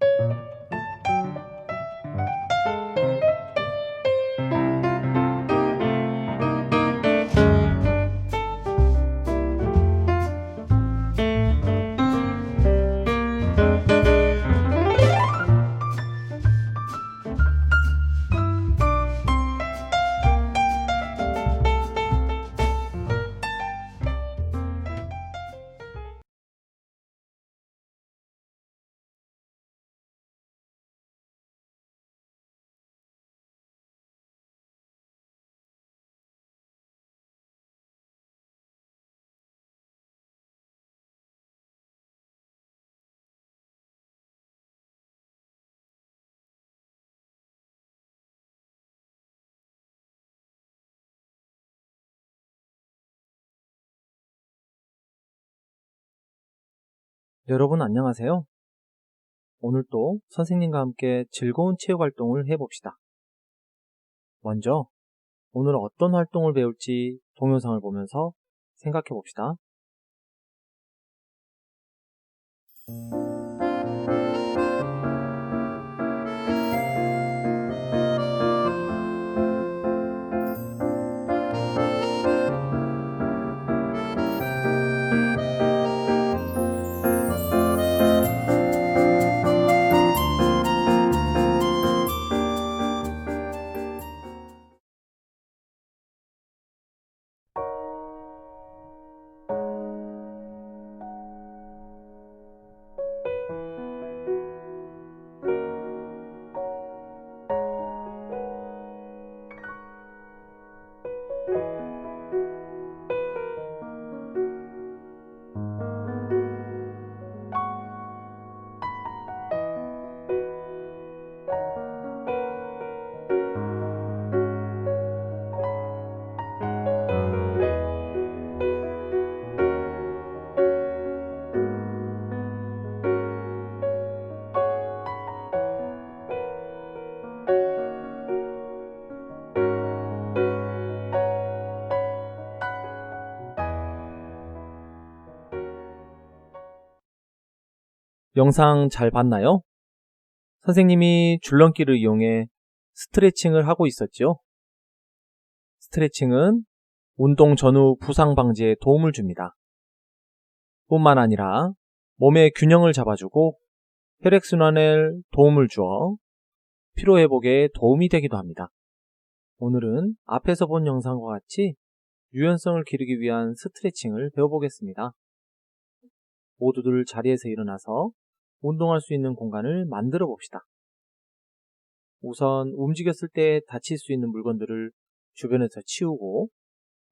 Música 여러분 안녕하세요. 오늘 또 선생님과 함께 즐거운 체육 활동을 해봅시다. 먼저 오늘 어떤 활동을 배울지 동영상을 보면서 생각해 봅시다. 영상 잘 봤나요? 선생님이 줄넘기를 이용해 스트레칭을 하고 있었죠. 스트레칭은 운동 전후 부상 방지에 도움을 줍니다. 뿐만 아니라 몸의 균형을 잡아주고 혈액순환에 도움을 주어 피로회복에 도움이 되기도 합니다. 오늘은 앞에서 본 영상과 같이 유연성을 기르기 위한 스트레칭을 배워보겠습니다. 모두들 자리에서 일어나서 운동할 수 있는 공간을 만들어 봅시다. 우선 움직였을 때 다칠 수 있는 물건들을 주변에서 치우고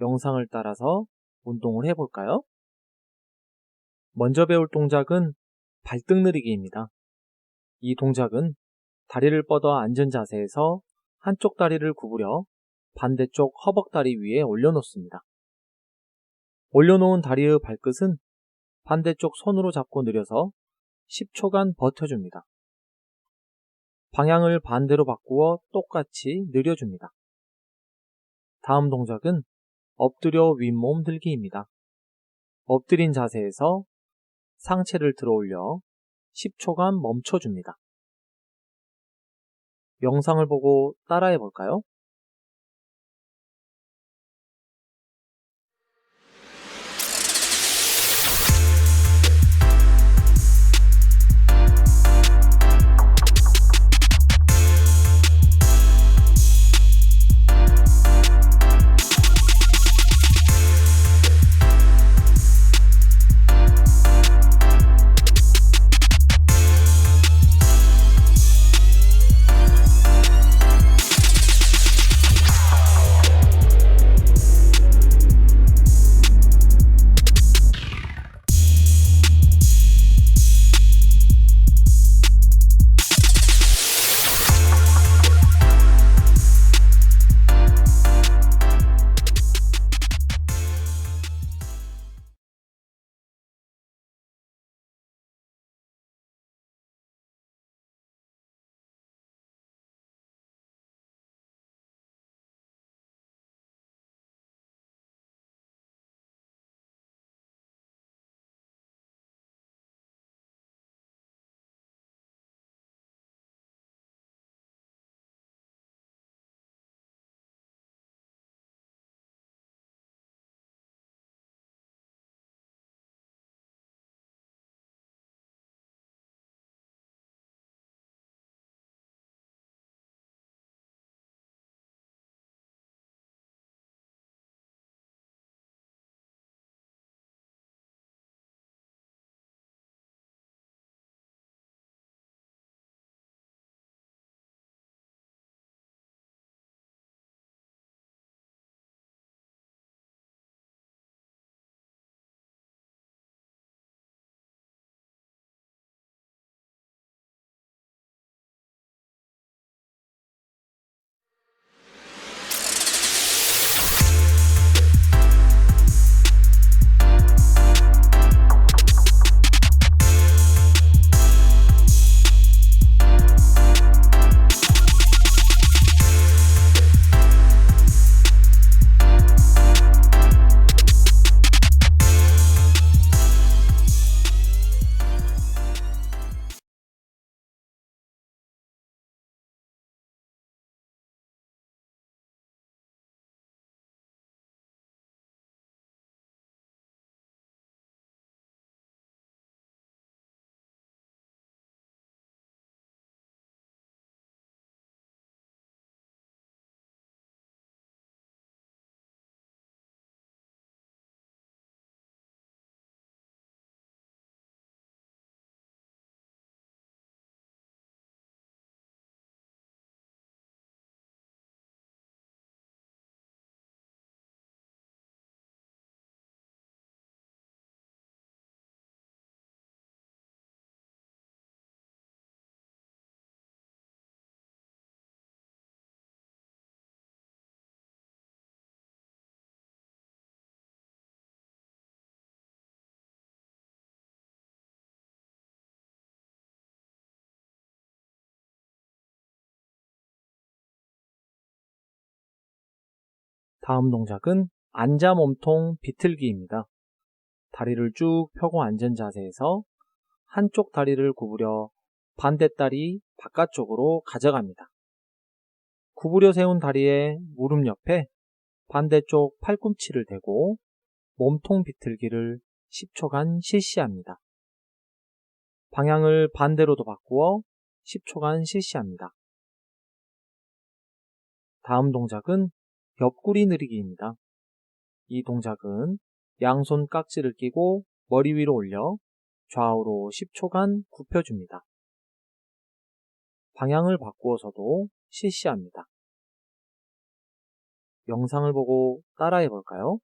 영상을 따라서 운동을 해볼까요? 먼저 배울 동작은 발등 느리기입니다. 이 동작은 다리를 뻗어 앉은 자세에서 한쪽 다리를 구부려 반대쪽 허벅다리 위에 올려놓습니다. 올려놓은 다리의 발끝은 반대쪽 손으로 잡고 느려서 10초간 버텨줍니다. 방향을 반대로 바꾸어 똑같이 느려줍니다. 다음 동작은 엎드려 윗몸 들기입니다. 엎드린 자세에서 상체를 들어 올려 10초간 멈춰줍니다. 영상을 보고 따라해 볼까요? 다음 동작은 앉아 몸통 비틀기입니다. 다리를 쭉 펴고 앉은 자세에서 한쪽 다리를 구부려 반대 다리 바깥쪽으로 가져갑니다. 구부려 세운 다리에 무릎 옆에 반대쪽 팔꿈치를 대고 몸통 비틀기를 10초간 실시합니다. 방향을 반대로도 바꾸어 10초간 실시합니다. 다음 동작은 옆구리 느리기입니다. 이 동작은 양손 깍지를 끼고 머리 위로 올려 좌우로 10초간 굽혀줍니다. 방향을 바꾸어서도 실시합니다. 영상을 보고 따라해 볼까요?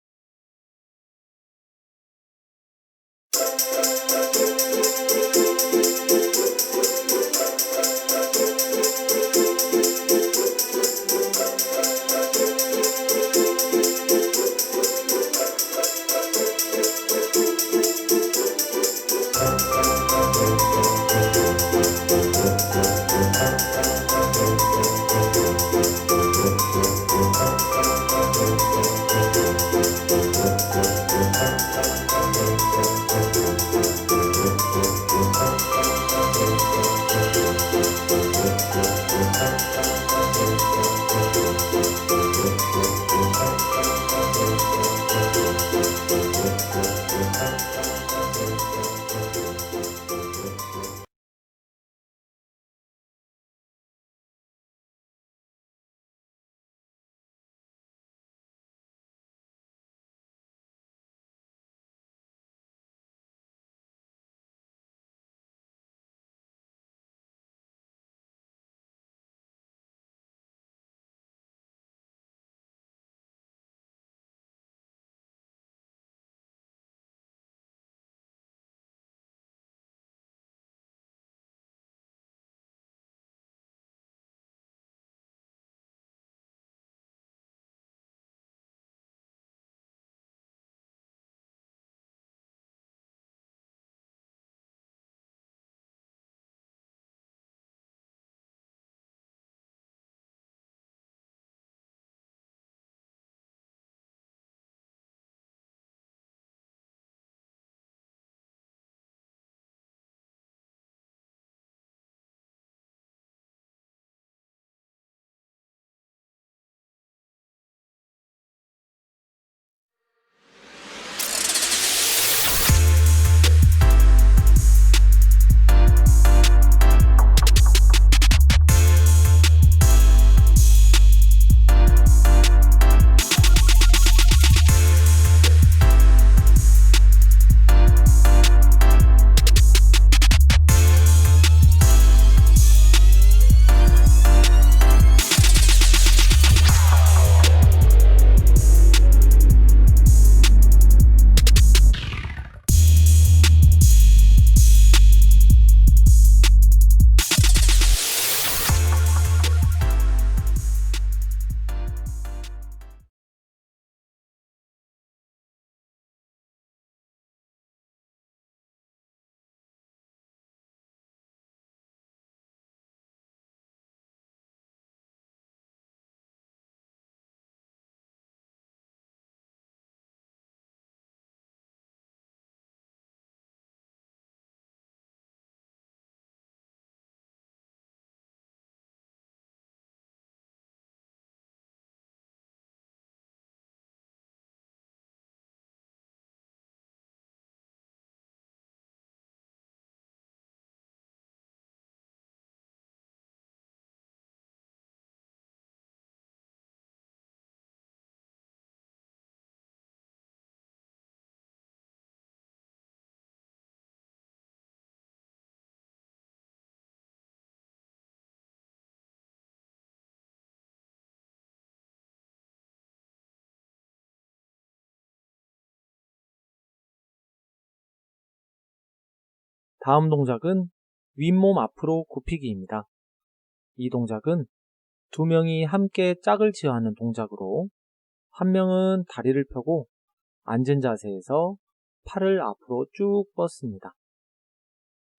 다음 동작은 윗몸 앞으로 굽히기입니다. 이 동작은 두 명이 함께 짝을 지어 하는 동작으로 한 명은 다리를 펴고 앉은 자세에서 팔을 앞으로 쭉 뻗습니다.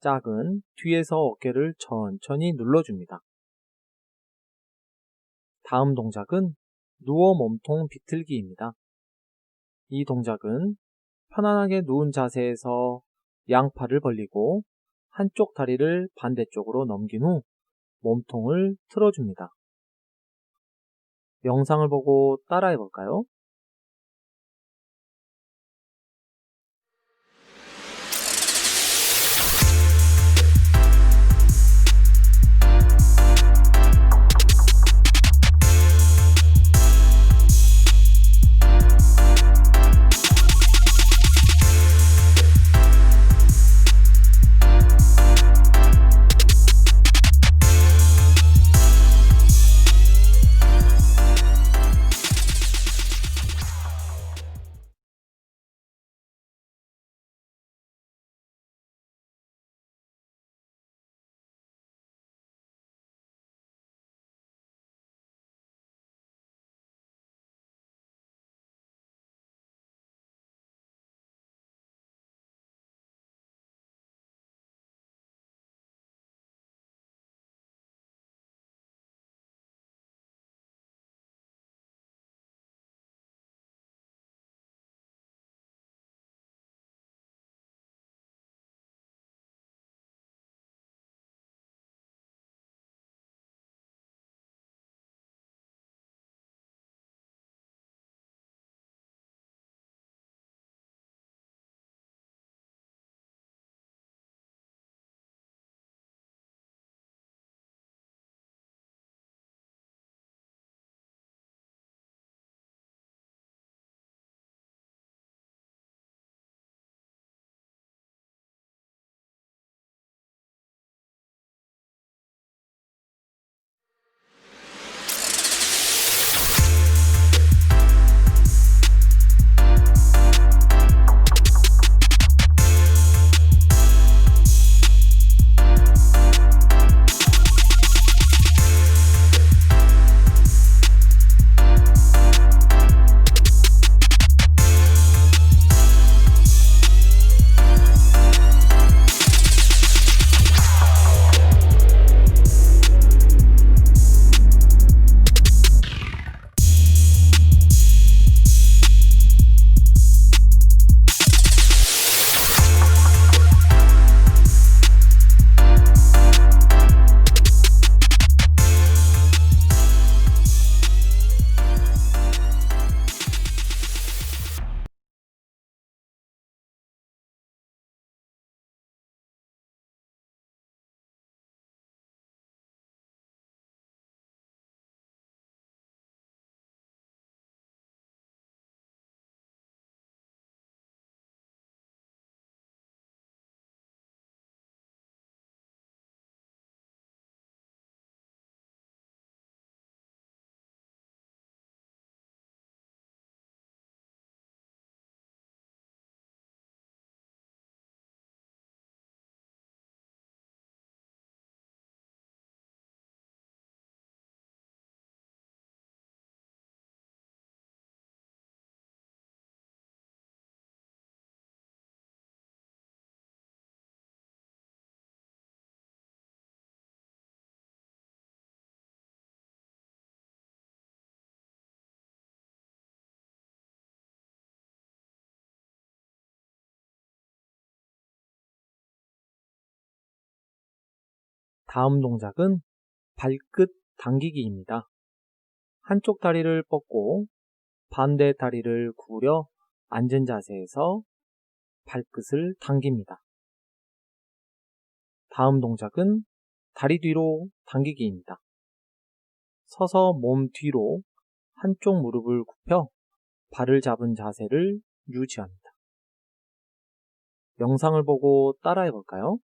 짝은 뒤에서 어깨를 천천히 눌러줍니다. 다음 동작은 누워 몸통 비틀기입니다. 이 동작은 편안하게 누운 자세에서 양팔을 벌리고 한쪽 다리를 반대쪽으로 넘긴 후 몸통을 틀어줍니다. 영상을 보고 따라해 볼까요? 다음 동작은 발끝 당기기입니다. 한쪽 다리를 뻗고 반대 다리를 구부려 앉은 자세에서 발끝을 당깁니다. 다음 동작은 다리 뒤로 당기기입니다. 서서 몸 뒤로 한쪽 무릎을 굽혀 발을 잡은 자세를 유지합니다. 영상을 보고 따라해 볼까요?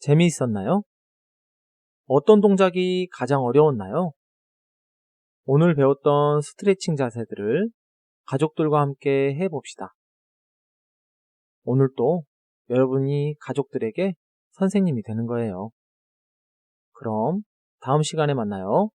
재미있었나요? 어떤 동작이 가장 어려웠나요? 오늘 배웠던 스트레칭 자세들을 가족들과 함께 해봅시다. 오늘 또 여러분이 가족들에게 선생님이 되는 거예요. 그럼 다음 시간에 만나요.